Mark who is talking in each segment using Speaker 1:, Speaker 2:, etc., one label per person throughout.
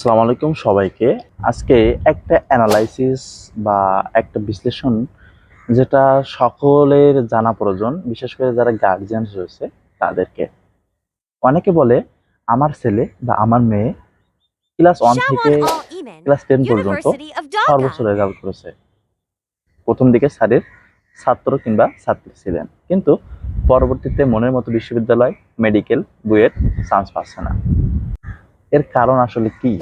Speaker 1: আসসালামু আলাইকুম সবাইকে। আজকে একটা অ্যানালাইসিস বা একটা বিশ্লেষণ যেটা সকলের জানা প্রয়োজন বিশেষ করে যারা গার্জিয়ান রয়েছে তাদেরকে। অনেকে বলে আমার ছেলে বা আমার মেয়ে ক্লাস ওয়ান থেকে ক্লাস টেন পর্যন্ত সর্বোচ্চ. রেজাল্ট করেছে। প্রথম দিকে স্যারের ছাত্র কিংবা ছাত্রী ছিলেন। কিন্তু পরবর্তীতে মনের মতো বিশ্ববিদ্যালয় মেডিকেল বুয়েট চান্স পাচ্ছে না। এর কারণ আসলে কি?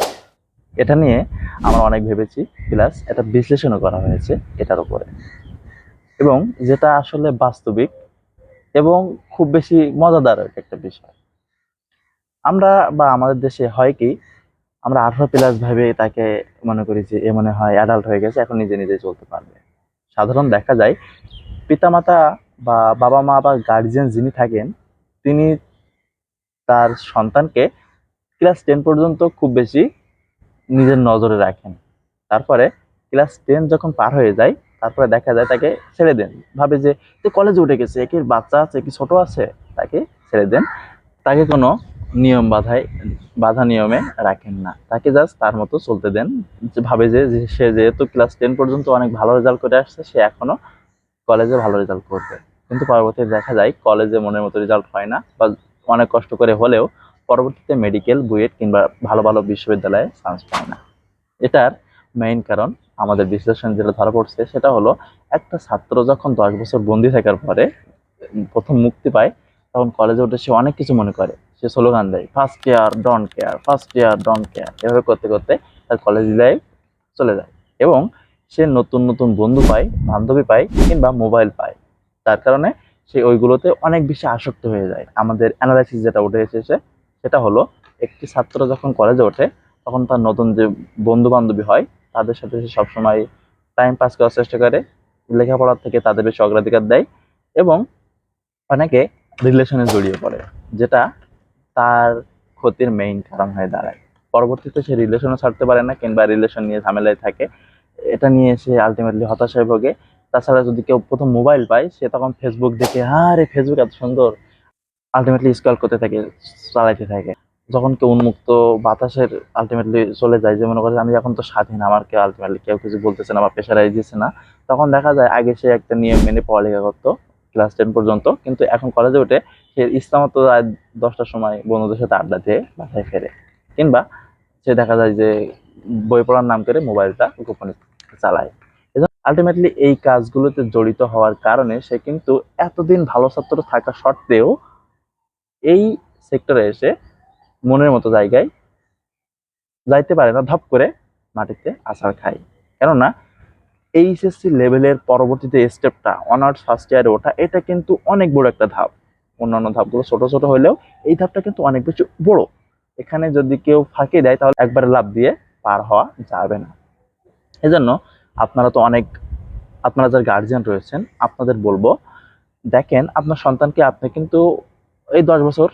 Speaker 1: এটা নিয়ে আমরা অনেক ভেবেছি। প্লাস এটা বিশ্লেষণও করা হয়েছে এটার উপরে। এবং যেটা আসলে বাস্তবিক এবং খুব বেশি মজাদার একটা বিষয়। আমরা বা আমাদের দেশে হয় কি, আমরা আঠারো প্লাস ভাবে তাকে মনে করি যে এ মনে হয় অ্যাডাল্ট হয়ে গেছে, এখন নিজে নিজে চলতে পারবে। সাধারণ দেখা যায়, পিতামাতা বা বাবা মা বা গার্জিয়ান যিনি থাকেন, তিনি তার সন্তানকে ক্লাস টেন পর্যন্ত খুব বেশি নিজের নজরে রাখেন। তারপরে ক্লাস টেন যখন পার হয়ে যায়, তারপরে দেখা যায় তাকে ছেড়ে দেন। ভাবে যে কলেজে উঠে গেছে কি বাচ্চা আছে কি ছোট আছে? তাকে ছেড়ে দেন। তাকে কোনো নিয়ম বাধায়, বাধা নিয়মে রাখেন না। তাকে জাস্ট তার মতো চলতে দেন। যে, ভাবে যে সে যেহেতু ক্লাস টেন পর্যন্ত অনেক ভালো রেজাল্ট করে আসছে, সে এখনও কলেজে ভালো রেজাল্ট করবে। কিন্তু পরবর্তীতে দেখা যায়, কলেজে মনের মতো রেজাল্ট হয় না বা অনেক কষ্ট করে হলেও পরবর্তীতে মেডিকেল বুয়েট কিংবা ভালো ভালো বিশ্ববিদ্যালয়ে চান্স পায় না। এটার মেইন কারণ আমাদের বিশ্লেষণ যেটা ধরা পড়ছে, সেটা হলো একটা ছাত্র যখন দশ বছর বন্দি থাকার পরে প্রথম মুক্তি পায়, তখন কলেজে উঠে সে অনেক কিছু মনে করে। সে স্লোগান দেয় first year don't care first year don't care এভাবে করতে করতে তার কলেজ লাইফ চলে যায় এবং সে নতুন নতুন বন্ধু পায়, বান্ধবী পায় কিংবা মোবাইল পায়। তার কারণে সে ওইগুলোতে অনেক বেশি আসক্ত হয়ে যায়। আমাদের অ্যানালাইসিস যেটা উঠে এসেছে সেটা হলো, একটি ছাত্র যখন কলেজে ওঠে, তখন তার নতুন যে বন্ধু বান্ধবী হয়, তাদের সাথে সে সবসময় টাইম পাস করার চেষ্টা করে, লেখাপড়ার থেকে তাদের বেশি অগ্রাধিকার দেয় এবং অনেকে রিলেশনে জড়িয়ে পড়ে, যেটা তার ক্ষতির মেইন কারণ হয়ে দাঁড়ায়। পরবর্তীতে সে রিলেশনও ছাড়তে পারে না কিংবা রিলেশন নিয়ে ঝামেলায় থাকে। এটা নিয়ে সে আলটিমেটলি হতাশায় ভোগে। তাছাড়া যদি কেউ প্রথম মোবাইল পায়, সে তখন ফেসবুক দেখে হ্যাঁ রে ফেসবুক এত সুন্দর আলটিমেটলি স্কল করতে থাকে, চালাইতে থাকে। যখন কেউ উন্মুক্ত বাতাসের আলটিমেটলি চলে যায়, যে মনে করে আমি এখন তো স্বাধীন, আমার কেউ আলটিমেটলি কেউ কিছু বলতেছে না বা প্রেশারাইজ দিচ্ছে না, তখন দেখা যায় আগে সে একটা নিয়ম মেনে পড়ালেখা করতো ক্লাস টেন পর্যন্ত। কিন্তু এখন কলেজে উঠে সে ইসলামত দশটার সময় বন্ধুদের সাথে আড্ডা দিয়ে বাসায় ফেরে। কিংবা সে দেখা যায় যে বই পড়ার নাম করে মোবাইলটা গোপনে চালায়। আলটিমেটলি এই কাজগুলোতে জড়িত হওয়ার কারণে সে কিন্তু এতদিন ভালো ছাত্র থাকা সত্ত্বেও এই সেক্টরে এসে মনের মতো জায়গায় যাইতে পারে না, ধপ করে মাটিতে আছাড় খায়। কেননা এইচএসসি লেভেলের পরবর্তীতে স্টেপটা অনার্স ফার্স্ট ইয়ারে ওঠা, এটা কিন্তু অনেক বড় একটা ধাপ। অন্যান্য ধাপগুলো ছোট ছোট হলেও এই ধাপটা কিন্তু অনেক বেশি বড়। এখানে যদি কেউ ফাঁকি দেয়, তাহলে একবারে লাভ দিয়ে পার হওয়া যাবে না। এজন্য আপনারা তো অনেক, আপনারা যারা গার্জিয়ান রয়েছেন, আপনাদের বলব, দেখেন আপনার সন্তানকে আপনি কিন্তু এই দশ বছর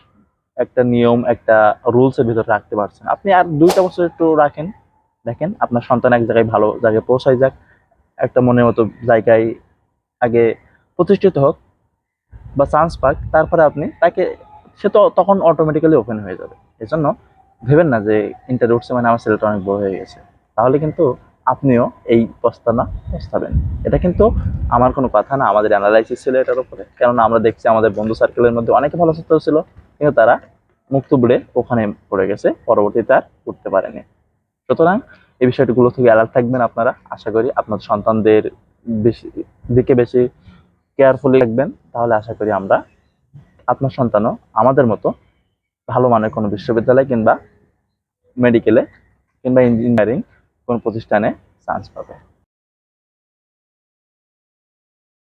Speaker 1: একটা নিয়ম, একটা রুলসের ভিতরে রাখতে পারছেন। আপনি আর দুইটা বছর একটু রাখেন, দেখেন আপনার সন্তান এক জায়গায় ভালো জায়গায় পৌঁছায় যাক, একটা মনের মতো জায়গায় আগে প্রতিষ্ঠিত হোক বা চান্স পাক, তারপরে আপনি তাকে, সে তো তখন অটোমেটিক্যালি ওপেন হয়ে যাবে। এই জন্য ভেবেন না যে ইন্টারভিউ উঠছে মানে আমার ছেলেটা অনেক বড় হয়ে গেছে। তাহলে কিন্তু আপনিও এই প্রস্তাবনা প্রস্তাবেন। এটা কিন্তু আমার কোনো কথা না, আমাদের অ্যানালাইসিস ছিল এটার উপরে। কেননা আমরা দেখছি আমাদের বন্ধু সার্কেলের মধ্যে অনেকে ভালো ছাত্র ছিল, কিন্তু তারা মুক্ত বুড়ে ওখানে পড়ে গেছে, পরবর্তীতে আর উঠতে পারেনি। সুতরাং এই বিষয়টিগুলো থেকে অ্যালার্ট থাকবেন আপনারা। আশা করি আপনার সন্তানদের বেশি, দিকে বেশি কেয়ারফুলি রাখবেন তাহলে আশা করি আমরা আপনার সন্তানও আমাদের মতো ভালো মানের কোনো বিশ্ববিদ্যালয় কিংবা মেডিকেলে কিংবা ইঞ্জিনিয়ারিং কোনো প্রতিষ্ঠানে চান্স পাবে।